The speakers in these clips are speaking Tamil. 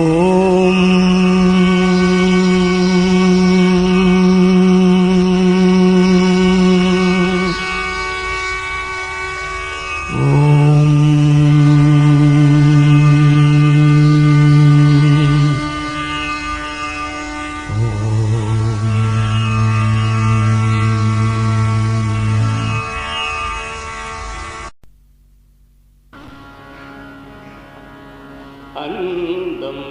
Oh. அந்தம்.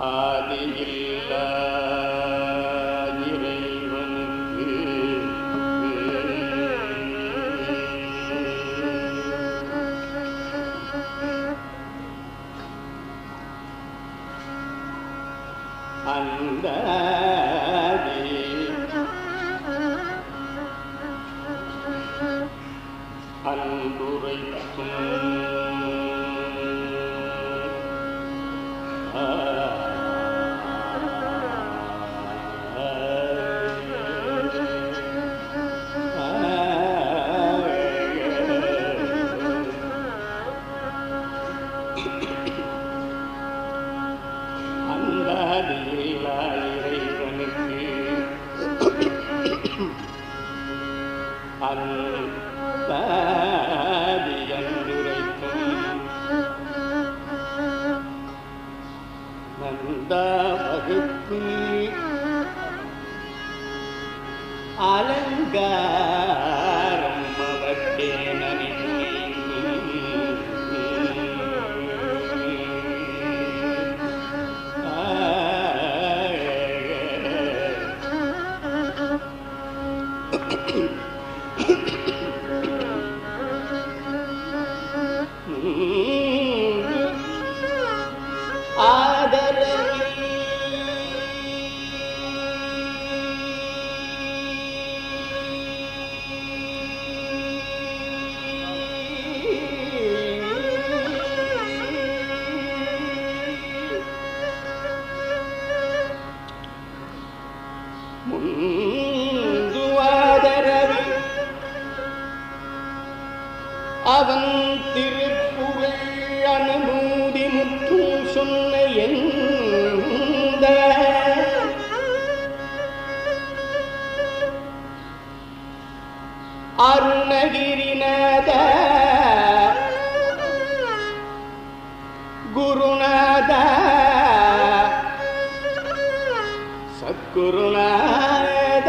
ஆதியில்லா அந்த قلب ريبه அந்தாதியன்றுரைக்கும் நந்தா வகுப்பு அலங்காரம் அவர்க்கே முந்துவாதரவி அவன் திருப்புகழ் அனுபூதி முற்றும் சொன்ன எந்த? அருணகிரிநாத குருநாத சத்குருநாத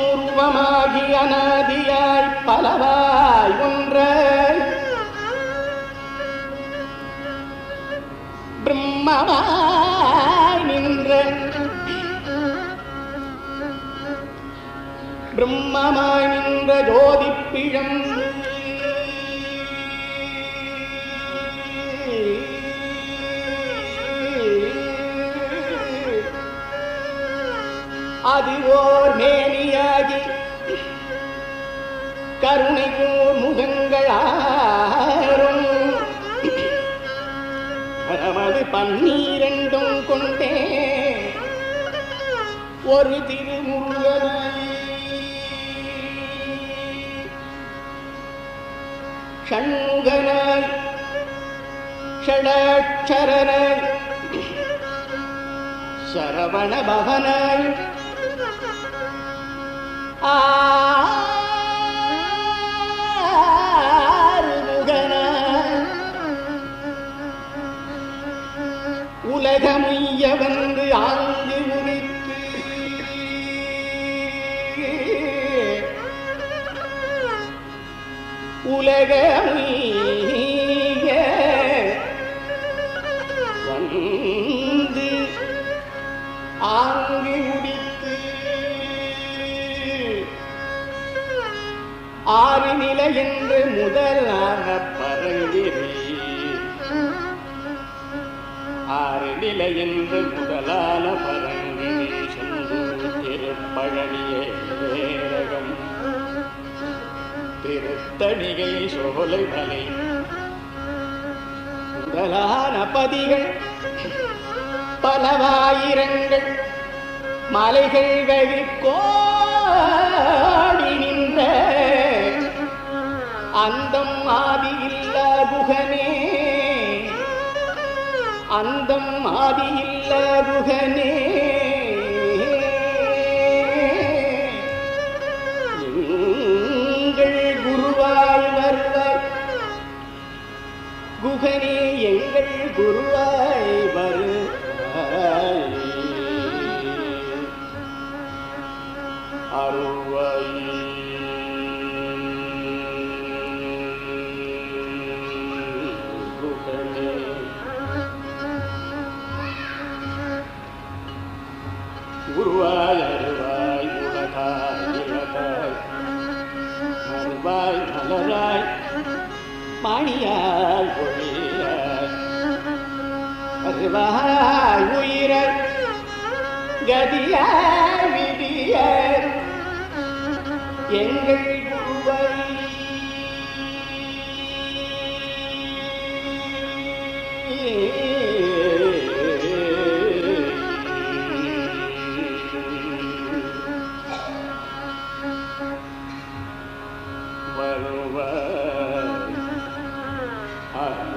நீ என்று அனாதியாய் பலவாய் ஒன்ற. பிரம்மவாய் நின்ற. பிரம்மமாய் நின்ற ஜோதிப்பிழம். அது ஓர் மேனியாகி கருணை போர் முகங்களாரும். நமது பன்னீரெண்டும் கொண்டே ஒரு திருமுருகனாய் ஷண்முகனாய் ஷடாட்சரனாய் சரவண பவனாய் ஆறுமுகனாய் உலகமுய்ய வந்து ஆங்கு உதித்து உலகமுய்ய வந்து ஆங்கு ஆறு நிலை என்று முதலாக பரங்கிரி. ஆறு நிலை என்று முதலான பரங்கிரி செந்தூர் திருப்பழனியே வேரகம் திருத்தணிகை சோலை மலை முதலான பதிகள். பலவாயிரங்கள் மலைகள் வெகு கோடி அந்தம் ஆதி ஆதியில்லா குகனே. அந்தம் ஆதி ஆதியில்லா குகனே. குருவாய் வருவாய். குகனே எங்கள் குருவாய் குருவாய் அருவாய் உலகாய் இலகாய் மறுவாய் மலராய் மணியாய் ஒளியாய் அருவாய் உயிராய் கதியாய் விதியாய் எங்கள் Aye.